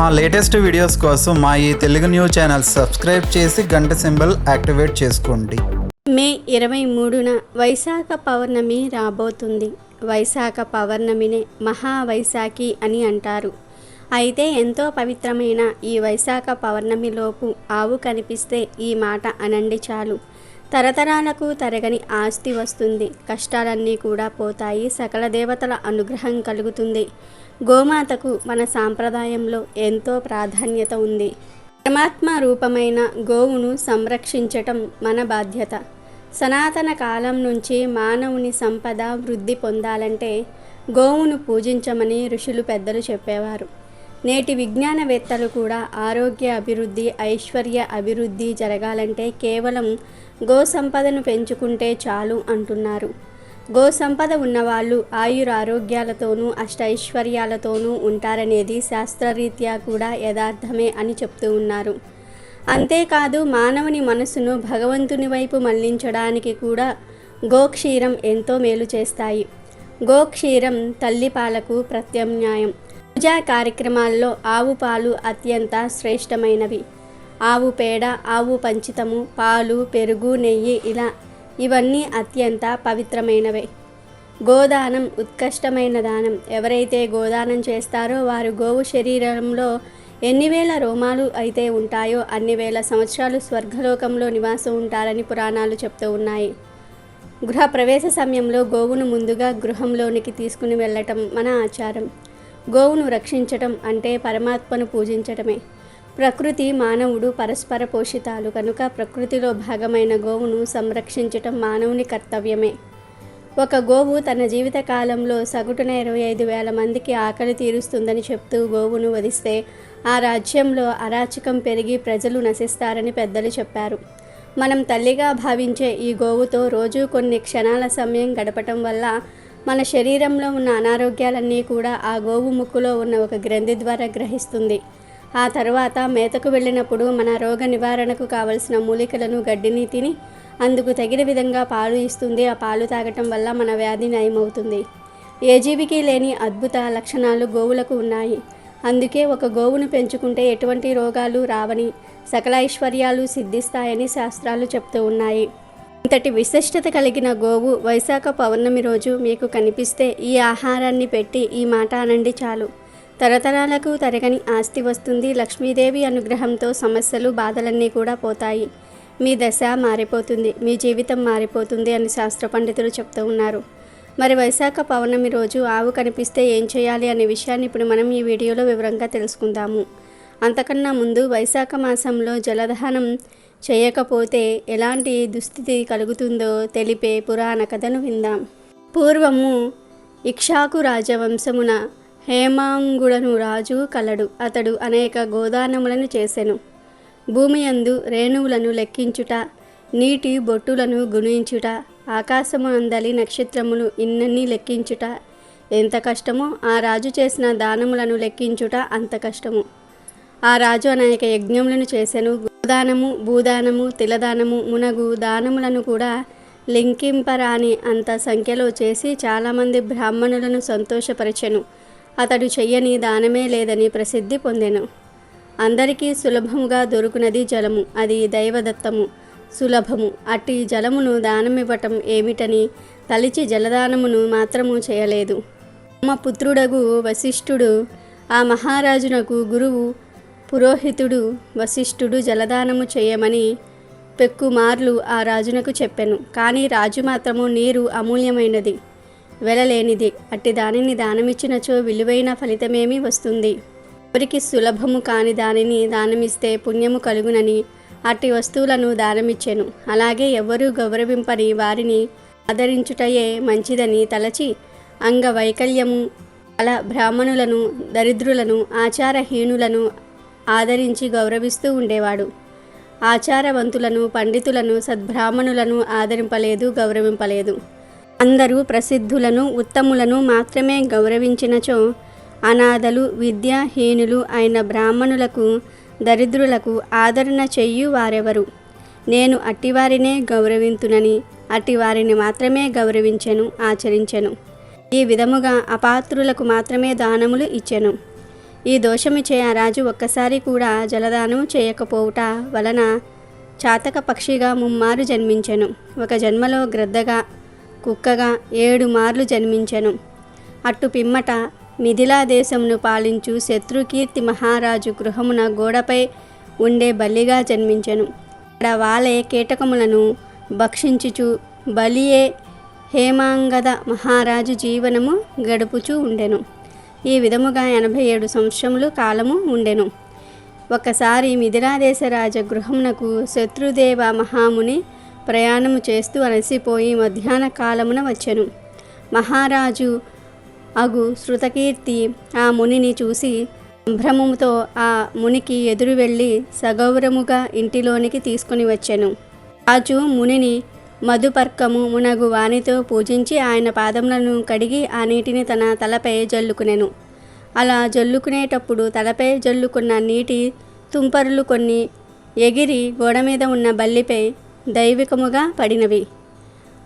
మా latest videos కోసం మా ఈ తెలుగు న్యూస్ ఛానల్ సబ్స్క్రైబ్ చేసి గంట సింబల్ యాక్టివేట్ చేసుకోండి. మే ఇరవై మూడున వైశాఖ పౌర్ణమి రాబోతుంది. వైశాఖ పౌర్ణమినే మహావైశాఖి అని అంటారు. అయితే ఎంతో పవిత్రమైన ఈ వైశాఖ పౌర్ణమిలోపు ఆవు కనిపిస్తే ఈ మాట అనండి చాలు. తరతరాలకు తరగని ఆస్తి వస్తుంది. కష్టాలన్నీ కూడా పోతాయి. సకల దేవతల అనుగ్రహం కలుగుతుంది. గోమాతకు మన సాంప్రదాయంలో ఎంతో ప్రాధాన్యత ఉంది. పరమాత్మ రూపమైన గోవును సంరక్షించటం మన బాధ్యత. సనాతన కాలం నుంచి మానవుని సంపద వృద్ధి పొందాలంటే గోవును పూజించమని ఋషులు పెద్దలు చెప్పేవారు. నేటి విజ్ఞానవేత్తలు కూడా ఆరోగ్య అభివృద్ధి ఐశ్వర్య అభివృద్ధి జరగాలంటే కేవలం గో సంపదను పెంచుకుంటే చాలు అంటున్నారు. గో సంపద ఉన్నవాళ్ళు ఆయురారోగ్యాలతోనూ అష్టైశ్వర్యాలతోనూ ఉంటారనేది శాస్త్రరీత్యా కూడా యథార్థమే అని చెప్తూ ఉన్నారు. అంతేకాదు మానవుని మనసును భగవంతుని వైపు మళ్ళించడానికి కూడా గోక్షీరం ఎంతో మేలు చేస్తాయి. గోక్షీరం తల్లిపాలకు ప్రత్యామ్నాయం. పూజా కార్యక్రమాల్లో ఆవు పాలు అత్యంత శ్రేష్టమైనవి. ఆవు పేడ ఆవు పంచితము పాలు పెరుగు నెయ్యి ఇలా ఇవన్నీ అత్యంత పవిత్రమైనవే. గోదానం ఉత్కష్టమైన దానం. ఎవరైతే గోదానం చేస్తారో వారు గోవు శరీరంలో ఎన్ని వేల రోమాలు అయితే ఉంటాయో అన్ని వేల సంవత్సరాలు స్వర్గలోకంలో నివాసం ఉంటారని పురాణాలు చెప్తూ ఉన్నాయి. గృహ ప్రవేశ సమయంలో గోవును ముందుగా గృహంలోనికి తీసుకుని వెళ్ళటం మన ఆచారం. గోవును రక్షించటం అంటే పరమాత్మను పూజించటమే. ప్రకృతి మానవుడు పరస్పర పోషితాలు. కనుక ప్రకృతిలో భాగమైన గోవును సంరక్షించటం మానవుని కర్తవ్యమే. ఒక గోవు తన జీవిత కాలంలో సగటున ఇరవై ఐదు వేల మందికి ఆకలి తీరుస్తుందని చెప్తూ గోవును వధిస్తే ఆ రాజ్యంలో అరాచకం పెరిగి ప్రజలు నశిస్తారని పెద్దలు చెప్పారు. మనం తల్లిగా భావించే ఈ గోవుతో రోజు కొన్ని క్షణాల సమయం గడపటం వల్ల మన శరీరంలో ఉన్న అనారోగ్యాలన్నీ కూడా ఆ గోవు ముక్కులో ఉన్న ఒక గ్రంథి ద్వారా గ్రహిస్తుంది. ఆ తర్వాత మేతకు వెళ్ళినప్పుడు మన రోగ నివారణకు కావలసిన మూలికలను గడ్డిని తిని అందుకు తగిన విధంగా పాలు ఇస్తుంది. ఆ పాలు తాగటం వల్ల మన వ్యాధి నయమవుతుంది. ఏ జీవికి లేని అద్భుత లక్షణాలు గోవులకు ఉన్నాయి. అందుకే ఒక గోవును పెంచుకుంటే ఎటువంటి రోగాలు రావని సకల ఐశ్వర్యాలు సిద్ధిస్తాయని శాస్త్రాలు చెప్తూ ఉన్నాయి. ఇంతటి విశిష్టత కలిగిన గోవు వైశాఖ పౌర్ణమి రోజు మీకు కనిపిస్తే ఈ ఆహారాన్ని పెట్టి ఈ మాట అనండి చాలు. తరతరాలకు తరగని ఆస్తి వస్తుంది. లక్ష్మీదేవి అనుగ్రహంతో సమస్యలు బాధలన్నీ కూడా పోతాయి. మీ దశ మారిపోతుంది. మీ జీవితం మారిపోతుంది అని శాస్త్ర పండితులు చెప్తూ ఉన్నారు. మరి వైశాఖ పౌర్ణమి రోజు ఆవు కనిపిస్తే ఏం చేయాలి అనే విషయాన్ని ఇప్పుడు మనం ఈ వీడియోలో వివరంగా తెలుసుకుందాము. అంతకన్నా ముందు వైశాఖ మాసంలో జలదహనం చేయకపోతే ఎలాంటి దుస్థితి కలుగుతుందో తెలిపే పురాణ కథను విందాం. పూర్వము ఇక్షాకు రాజవంశమున హేమాంగుడను రాజు కలడు. అతడు అనేక గోదానములను చేసెను. భూమియందు రేణువులను లెక్కించుట నీటి బొట్టులను గుణించుట ఆకాశమునందలి నక్షత్రములు ఇన్నన్నీ లెక్కించుట ఎంత కష్టమో ఆ రాజు చేసిన దానములను లెక్కించుట అంత కష్టము. ఆ రాజు అనేక యజ్ఞములను చేసెను. గోదానము భూదానము తిలదానము మునగు దానములను కూడా లింకింపరాని అంత సంఖ్యలో చేసి చాలామంది బ్రాహ్మణులను సంతోషపరచెను. అతడు చెయ్యని దానమే లేదని ప్రసిద్ధి పొందెను. అందరికీ సులభముగా దొరుకునది జలము అది దైవదత్తము. సులభము అట్టి జలమును దానమివ్వటం ఏమిటని తలిచి జలదానమును మాత్రము చేయలేదు. తమ పుత్రుడగు వశిష్ఠుడు ఆ మహారాజునకు గురువు పురోహితుడు వశిష్ఠుడు జలదానము చేయమని పెక్కుమార్లు ఆ రాజునకు చెప్పెను. కానీ రాజు మాత్రము నీరు అమూల్యమైనది. వెలలేనిది. అట్టి దానిని దానమిచ్చినచో విలువైన ఫలితమేమి వస్తుంది. ఎవరికి సులభము కాని దానిని దానమిస్తే పుణ్యము కలుగునని అట్టి వస్తువులను దానమిచ్చాను. అలాగే ఎవరూ గౌరవింపని వారిని ఆదరించుటయే మంచిదని తలచి అంగవైకల్యము అల బ్రాహ్మణులను దరిద్రులను ఆచారహీనులను ఆదరించి గౌరవిస్తూ ఉండేవాడు. ఆచారవంతులను పండితులను సద్బ్రాహ్మణులను ఆదరింపలేదు గౌరవింపలేదు. అందరూ ప్రసిద్ధులను ఉత్తములను మాత్రమే గౌరవించినచో అనాథలు విద్యాహీనులు అయిన బ్రాహ్మణులకు దరిద్రులకు ఆదరణ చెయ్యు వారెవరు? నేను అట్టివారినే గౌరవింతునని అట్టివారిని మాత్రమే గౌరవించెను ఆచరించెను. ఈ విధముగా అపాత్రులకు మాత్రమే దానములు ఇచ్చెను. ఈ దోషము చేయ రాజు ఒక్కసారి కూడా జలదానం చేయకపోవుట వలన చాతక పక్షిగా ముమ్మారు జన్మించెను. ఒక జన్మలో గ్రద్దగా కుక్కగా ఏడు మార్లు జన్మించెను. అట్టు పిమ్మట మిథిలా దేశమును పాలించు శత్రుకీర్తి మహారాజు గృహమున గోడపై ఉండే బలిగా జన్మించెను. అక్కడ వాలే కీటకములను భక్షించుచు బలియే హేమాంగద మహారాజు జీవనము గడుపుచూ ఉండెను. ఈ విధముగా ఎనభై ఏడు సంవత్సరములు కాలము ఉండెను. ఒకసారి మిథిలాదేశ రాజ గృహమునకు శత్రుదేవ మహాముని ప్రయాణము చేస్తూ అలసిపోయి మధ్యాహ్న కాలమున వచ్చెను. మహారాజు అగు శృతకీర్తి ఆ మునిని చూసి సంభ్రమముతో ఆ మునికి ఎదురు వెళ్ళి సగౌరముగా ఇంటిలోనికి తీసుకుని వచ్చెను. రాజు మునిని మధుపర్కము మునగు వానితో పూజించి ఆయన పాదములను కడిగి ఆ నీటిని తన తలపై జల్లుకునెను. అలా జల్లుకునేటప్పుడు తలపై జల్లుకున్న నీటి తుంపరులు కొన్ని ఎగిరి గోడ మీద ఉన్న బల్లిపై దైవికముగా పడినవి.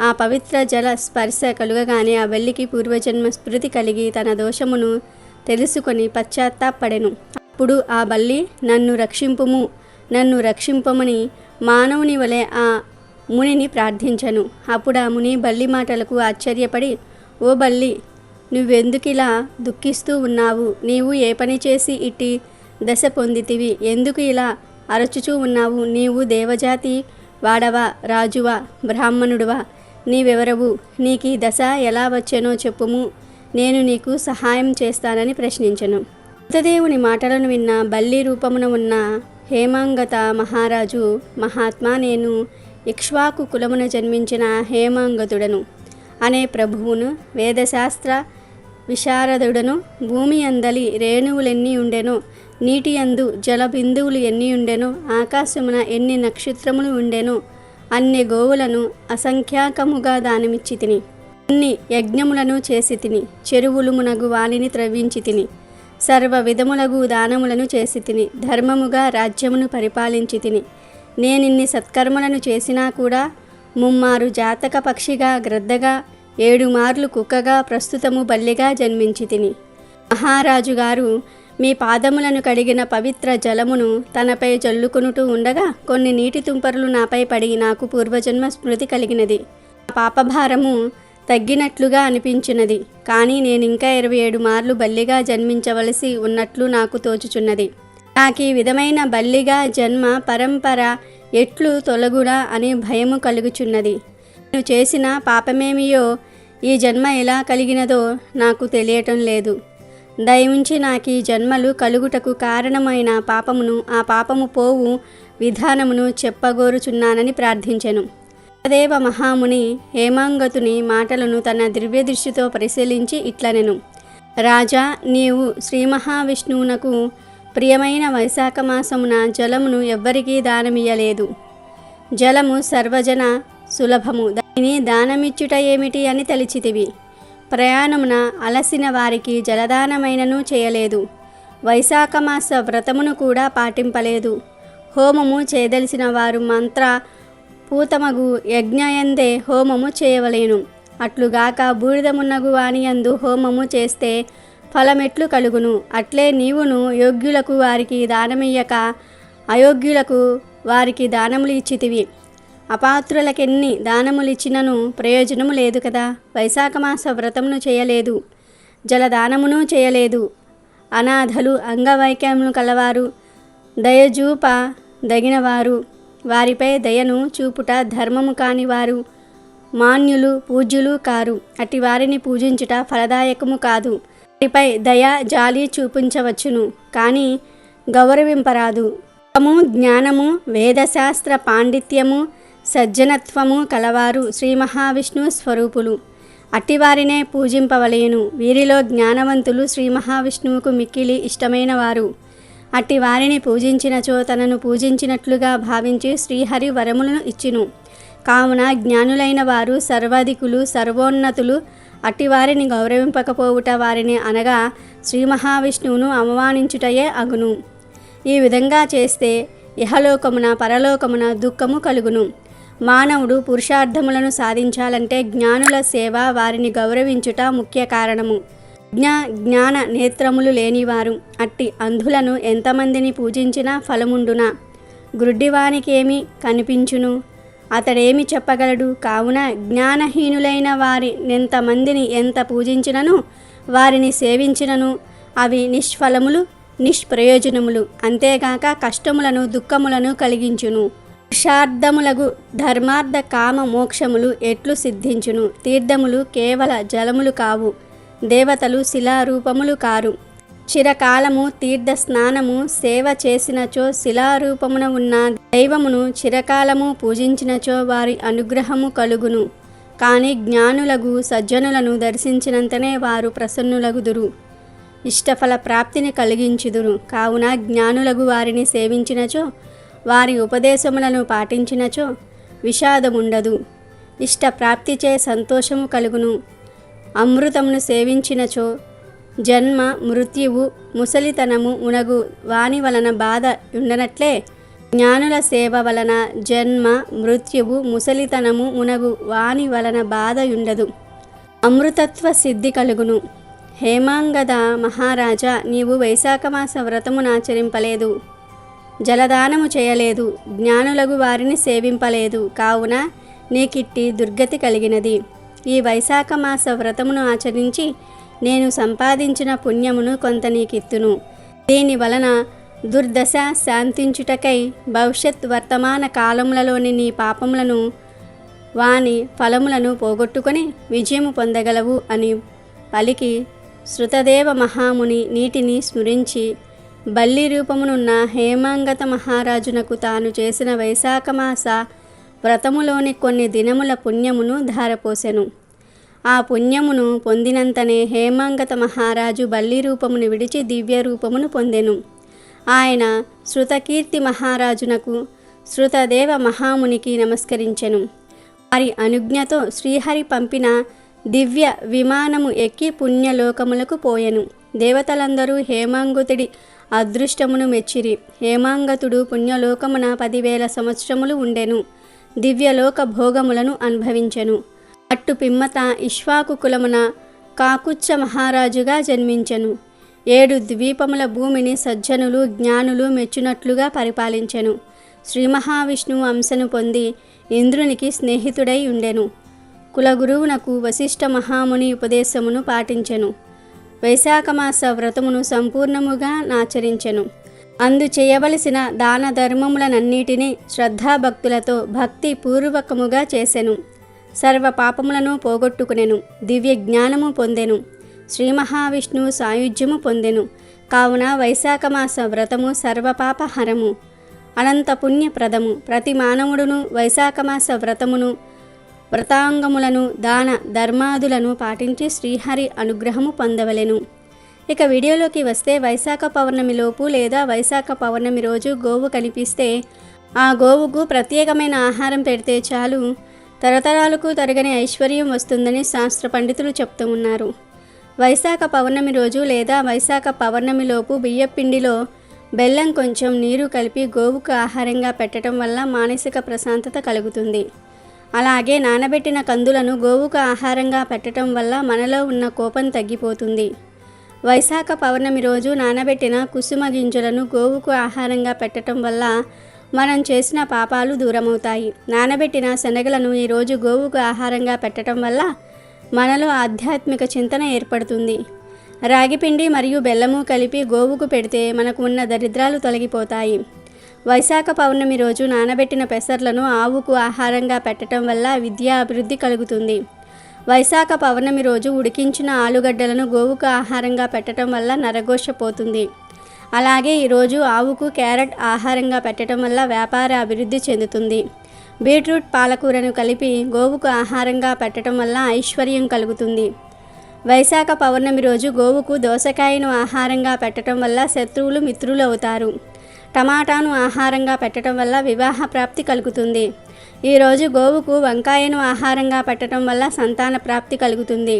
ఆ పవిత్ర జల స్పర్శ కలుగగానే ఆ బల్లికి పూర్వజన్మ స్మృతి కలిగి తన దోషమును తెలుసుకొని పశ్చాత్తాపడెను. అప్పుడు ఆ బల్లి నన్ను రక్షింపుము నన్ను రక్షింపమని మానవుని వలె ఆ మునిని ప్రార్థించను అప్పుడు ఆ ముని బల్లి మాటలకు ఆశ్చర్యపడి ఓ బల్లి నువ్వెందుకిలా దుఃఖిస్తూ ఉన్నావు? నీవు ఏ పని చేసి ఇట్టి దశ పొందితివి? ఎందుకు ఇలా అరచుచూ ఉన్నావు? నీవు దేవజాతి వాడవా రాజువా బ్రాహ్మణుడువా? నీవెవరవు నీకు ఈ దశ ఎలా వచ్చెనో చెప్పుము. నేను నీకు సహాయం చేస్తానని ప్రశ్నించను. బుద్ధదేవుని మాటలను విన్న బల్లి రూపమున ఉన్న హేమాంగత మహారాజు మహాత్మా నేను ఇక్ష్వాకు కులమున జన్మించిన హేమాంగతుడను. అనే ప్రభువును వేదశాస్త్ర విశారదుడను భూమి అందలి రేణువులెన్ని ఉండెనో నీటి అందు జలబిందువులు ఎన్ని ఉండెనో ఆకాశమున ఎన్ని నక్షత్రములు ఉండెనో అన్ని గోవులను అసంఖ్యాకముగా దానమిచ్చి తిని అన్ని యజ్ఞములను చేసి తిని చెరువులు మునగు వాణిని త్రవ్వించి తిని సర్వ విధములగు దానములను చేసి తిని ధర్మముగా రాజ్యమును పరిపాలించి తిని నేనిన్ని సత్కర్మలను చేసినా కూడా ముమ్మారు జాతక పక్షిగా గ్రద్దగా ఏడు మార్లు కుక్కగా ప్రస్తుతము బల్లిగా జన్మించి తిని. మహారాజు గారు మీ పాదములను కడిగిన పవిత్ర జలమును తనపై జల్లుకునుటూ ఉండగా కొన్ని నీటి తుంపరులు నాపై పడి నాకు పూర్వజన్మ స్మృతి కలిగినది. పాపభారము తగ్గినట్లుగా అనిపించినది కానీ నేను ఇంకా ఇరవై ఏడు మార్లు బల్లిగా జన్మించవలసి ఉన్నట్లు నాకు తోచుచున్నది. నాకు ఈ విధమైన బల్లిగా జన్మ పరంపర ఎట్లు తొలగుడా అనే భయము కలుగుచున్నది. నేను చేసిన పాపమేమియో ఈ జన్మ ఎలా కలిగినదో నాకు తెలియటం లేదు. దయవుంచి నాకు ఈ జన్మలు కలుగుటకు కారణమైన పాపమును ఆ పాపము పోవు విధానమును చెప్పగోరుచున్నానని ప్రార్థించెను. దేవ మహాముని హేమాంగతుని మాటలను తన దివ్య దృష్టితో పరిశీలించి ఇట్లనెను. రాజా నీవు శ్రీ మహావిష్ణువునకు ప్రియమైన వైశాఖ మాసమున జలమును ఎవ్వరికీ దానమియ్యలేదు. జలము సర్వజన సులభము. దానిని దానమిచ్చుట ఏమిటి అని తలిచితివి. ప్రయాణమున అలసిన వారికి జలదానమైనను చేయలేదు. వైశాఖమాస వ్రతమును కూడా పాటింపలేదు. హోమము చేయదలిసిన వారు మంత్ర పూతమగు యజ్ఞయందే హోమము చేయవలేను. అట్లుగాక బూడిదమున్నగు వానియందు హోమము చేస్తే ఫలమెట్లు కలుగును. అట్లే నీవును యోగ్యులకు వారికి దానమియ్యక అయోగ్యులకు వారికి దానములు ఇచ్చితివి. అపాత్రులకెన్ని దానములిచ్చినను ప్రయోజనము లేదు కదా. వైశాఖ మాస వ్రతమును చేయలేదు. జలదానమును చేయలేదు. అనాథలు అంగవైకల్యములు కలవారు. దయజూప దగినవారు. వారిపై దయను చూపుట ధర్మము కానివారు. మాన్యులు పూజ్యులు కారు. అట్టి వారిని పూజించుట ఫలదాయకము కాదు. వారిపై దయ జాలి చూపించవచ్చును. కానీ గౌరవింపరాదు. జ్ఞానము వేదశాస్త్ర పాండిత్యము సజ్జనత్వము కలవారు శ్రీ మహావిష్ణు స్వరూపులు. అట్టివారినే పూజింపవలేను. వీరిలో జ్ఞానవంతులు శ్రీ మహావిష్ణువుకు మిక్కిలి ఇష్టమైన వారు అట్టి వారిని పూజించినచో తనను పూజించినట్లుగా భావించి శ్రీహరి వరములను ఇచ్చును. కావున జ్ఞానులైన వారు సర్వాధికులు సర్వోన్నతులు అట్టివారిని గౌరవింపకపోవుట వారిని అనగా శ్రీ మహావిష్ణువును అవమానించుటయే అగును. ఈ విధంగా చేస్తే ఇహలోకమున పరలోకమున దుఃఖము కలుగును. మానవుడు పురుషార్థములను సాధించాలంటే జ్ఞానుల సేవ వారిని గౌరవించుట ముఖ్య కారణము. జ్ఞా జ్ఞాన నేత్రములు లేనివారు అట్టి అంధులను ఎంతమందిని పూజించినా ఫలముండునా? గ్రుడ్డివానికేమి కనిపించును? అతడేమి చెప్పగలడు? కావున జ్ఞానహీనులైన వారి ఎంతమందిని ఎంత పూజించినను వారిని సేవించినను? అవి నిష్ఫలములు నిష్ప్రయోజనములు అంతేగాక కష్టములను దుఃఖములను కలిగించును. పురుషార్థములగు ధర్మార్థ కామ మోక్షములు ఎట్లు సిద్ధించును? తీర్థములు కేవల జలములు కావు దేవతలు శిలారూపములు కారు. చిరకాలము తీర్థ స్నానము సేవ చేసినచో శిలారూపమున ఉన్న దైవమును చిరకాలము పూజించినచో వారి అనుగ్రహము కలుగును. కానీ జ్ఞానులగు సజ్జనులను దర్శించినంతనే వారు ప్రసన్నులగుదురు. ఇష్టఫల ప్రాప్తిని కలిగించుదురు. కావున జ్ఞానులగు వారిని సేవించినచో వారి ఉపదేశములను పాటించినచో విషాదముండదు. ఇష్ట ప్రాప్తిచే సంతోషము కలుగును. అమృతమును సేవించినచో జన్మ మృత్యువు ముసలితనము ఉనగు వాని వలన బాధ ఉండనట్లే జ్ఞానుల సేవ వలన జన్మ మృత్యువు ముసలితనము మునగు వాని వలన బాధ ఉండదు. అమృతత్వ సిద్ధి కలుగును. హేమాంగద మహారాజా నీవు వైశాఖమాస వ్రతమునాచరింపలేదు జలదానము చేయలేదు. జ్ఞానులగు వారిని సేవింపలేదు. కావున నీకిట్టి దుర్గతి కలిగినది. ఈ వైశాఖ మాస వ్రతమును ఆచరించి నేను సంపాదించిన పుణ్యమును కొంత నీకిత్తును దీని వలన దుర్దశ శాంతించుటకై భవిష్యత్ వర్తమాన కాలములలోని నీ పాపములను వాని ఫలములను పోగొట్టుకొని విజయము పొందగలవు అని పలికి శృతదేవ మహాముని నీటిని స్మరించి బల్లి రూపమునున్న హేమాంగత మహారాజునకు తాను చేసిన వైశాఖమాస వ్రతములోని కొన్ని దినముల పుణ్యమును ధారపోసెను. ఆ పుణ్యమును పొందినంతనే హేమాంగత మహారాజు బల్లి రూపమును విడిచి దివ్య రూపమును పొందెను. ఆయన శృతకీర్తి మహారాజునకు శృతదేవ మహామునికి నమస్కరించెను. వారి అనుజ్ఞతో శ్రీహరి పంపిన దివ్య విమానము ఎక్కి పుణ్యలోకములకు పోయెను. దేవతలందరూ హేమాంగుతుడి అదృష్టమును మెచ్చిరి. హేమాంగతుడు పుణ్యలోకమున పదివేల సంవత్సరములు ఉండెను. దివ్యలోక భోగములను అనుభవించెను. అట్టు పిమ్మత ఇష్వాకు కులమున కాకుచ్చ మహారాజుగా జన్మించెను. ఏడు ద్వీపముల భూమిని సజ్జనులు జ్ఞానులు మెచ్చునట్లుగా పరిపాలించెను. శ్రీ మహావిష్ణువు అంశను పొంది ఇంద్రునికి స్నేహితుడై ఉండెను. కులగురువునకు వశిష్ఠ మహాముని ఉపదేశమును పాటించెను. వైశాఖమాస వ్రతమును సంపూర్ణముగా నాచరించెను అందు చేయవలసిన దాన ధర్మములనన్నిటినీ శ్రద్ధాభక్తులతో భక్తి పూర్వకముగా చేసెను. సర్వ పాపములను పోగొట్టుకునెను. దివ్య జ్ఞానము పొందెను. శ్రీ మహావిష్ణువు సాయుధ్యము పొందెను. కావున వైశాఖమాస వ్రతము సర్వపాపహరము అనంత పుణ్యప్రదము. ప్రతి మానవుడును వైశాఖమాస వ్రతమును వ్రతాంగములను దాన ధర్మాదులను పాటించి శ్రీహరి అనుగ్రహము పొందవలెను. ఇక వీడియోలోకి వస్తే వైశాఖ పౌర్ణమిలోపు లేదా వైశాఖ పౌర్ణమి రోజు గోవు కనిపిస్తే ఆ గోవుకు ప్రత్యేకమైన ఆహారం పెడితే చాలు. తరతరాలకు తరగని ఐశ్వర్యం వస్తుందని శాస్త్ర పండితులు చెప్తూ ఉన్నారు. వైశాఖ పౌర్ణమి రోజు లేదా వైశాఖ పౌర్ణమిలోపు బియ్యపిండిలో బెల్లం కొంచెం నీరు కలిపి గోవుకు ఆహారంగా పెట్టడం వల్ల మానసిక ప్రశాంతత కలుగుతుంది. అలాగే నానబెట్టిన కందులను గోవుకు ఆహారంగా పెట్టడం వల్ల మనలో ఉన్న కోపం తగ్గిపోతుంది. వైశాఖ పౌర్ణమి రోజు నానబెట్టిన కుసుమ గింజలను గోవుకు ఆహారంగా పెట్టడం వల్ల మనం చేసిన పాపాలు దూరమవుతాయి. నానబెట్టిన శనగలను ఈరోజు గోవుకు ఆహారంగా పెట్టడం వల్ల మనలో ఆధ్యాత్మిక చింతన ఏర్పడుతుంది. రాగిపిండి మరియు బెల్లము కలిపి గోవుకు పెడితే మనకు ఉన్న దరిద్రాలు తొలగిపోతాయి. వైశాఖ పౌర్ణమి రోజు నానబెట్టిన పెసర్లను ఆవుకు ఆహారంగా పెట్టడం వల్ల విద్యా అభివృద్ధి కలుగుతుంది. వైశాఖ పౌర్ణమి రోజు ఉడికించిన ఆలుగడ్డలను గోవుకు ఆహారంగా పెట్టడం వల్ల నరఘోష పోతుంది. అలాగే ఈరోజు ఆవుకు క్యారెట్ ఆహారంగా పెట్టడం వల్ల వ్యాపార అభివృద్ధి చెందుతుంది. బీట్రూట్ పాలకూరను కలిపి గోవుకు ఆహారంగా పెట్టడం వల్ల ఐశ్వర్యం కలుగుతుంది. వైశాఖ పౌర్ణమి రోజు గోవుకు దోసకాయను ఆహారంగా పెట్టడం వల్ల శత్రువులు మిత్రులు అవుతారు. టమాటాను ఆహారంగా పెట్టడం వల్ల వివాహ ప్రాప్తి కలుగుతుంది. ఈరోజు గోవుకు వంకాయను ఆహారంగా పెట్టడం వల్ల సంతాన ప్రాప్తి కలుగుతుంది.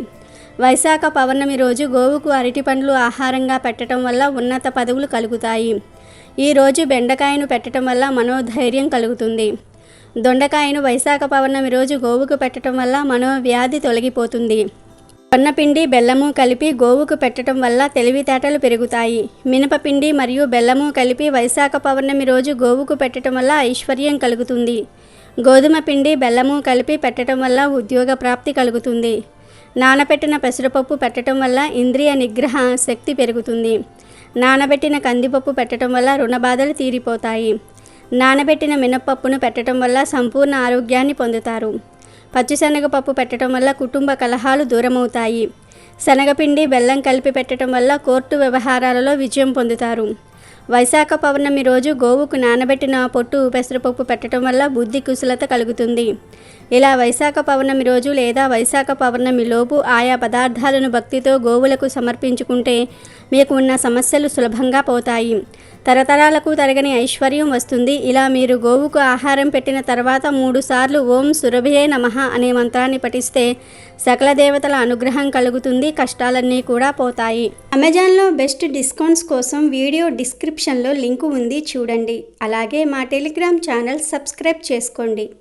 వైశాఖ పౌర్ణమి రోజు గోవుకు అరటి పండ్లు ఆహారంగా పెట్టడం వల్ల ఉన్నత పదవులు కలుగుతాయి. ఈరోజు బెండకాయను పెట్టడం వల్ల మనోధైర్యం కలుగుతుంది. దొండకాయను వైశాఖ పౌర్ణమి రోజు గోవుకు పెట్టడం వల్ల మనోవ్యాధి తొలగిపోతుంది. జొన్నపిండి బెల్లము కలిపి గోవుకు పెట్టడం వల్ల తెలివితేటలు పెరుగుతాయి. మినపపిండి మరియు బెల్లము కలిపి వైశాఖ పౌర్ణమి రోజు గోవుకు పెట్టడం వల్ల ఐశ్వర్యం కలుగుతుంది. గోధుమ పిండి బెల్లము కలిపి పెట్టడం వల్ల ఉద్యోగ ప్రాప్తి కలుగుతుంది. నానబెట్టిన పెసరపప్పు పెట్టడం వల్ల ఇంద్రియ నిగ్రహ శక్తి పెరుగుతుంది. నానబెట్టిన కందిపప్పు పెట్టడం వల్ల రుణబాధలు తీరిపోతాయి. నానబెట్టిన మినపప్పును పెట్టడం వల్ల సంపూర్ణ ఆరోగ్యాన్ని పొందుతారు. పచ్చిశనగపప్పు పెట్టడం వల్ల కుటుంబ కలహాలు దూరమవుతాయి. శనగపిండి బెల్లం కలిపి పెట్టడం వల్ల కోర్టు వ్యవహారాలలో విజయం పొందుతారు. వైశాఖ పౌర్ణమి రోజు గోవుకు నానబెట్టిన పొట్టు పెసరపప్పు పెట్టడం వల్ల బుద్ధి కుశలత కలుగుతుంది. ఇలా వైశాఖ పౌర్ణమి రోజు లేదా వైశాఖ పౌర్ణమి లోపు ఆయా పదార్థాలను భక్తితో గోవులకు సమర్పించుకుంటే మీకు ఉన్న సమస్యలు సులభంగా పోతాయి. తరతరాలకు తరగని ఐశ్వర్యం వస్తుంది. ఇలా మీరు గోవుకు ఆహారం పెట్టిన తర్వాత మూడుసార్లు ఓం సురభియే నమః అనే మంత్రాన్ని పఠిస్తే సకల దేవతల అనుగ్రహం కలుగుతుంది కష్టాలన్నీ కూడా పోతాయి. అమెజాన్లో బెస్ట్ డిస్కౌంట్స్ కోసం వీడియో డిస్క్రిప్షన్లో లింకు ఉంది చూడండి. అలాగే మా టెలిగ్రామ్ ఛానల్ సబ్స్క్రైబ్ చేసుకోండి.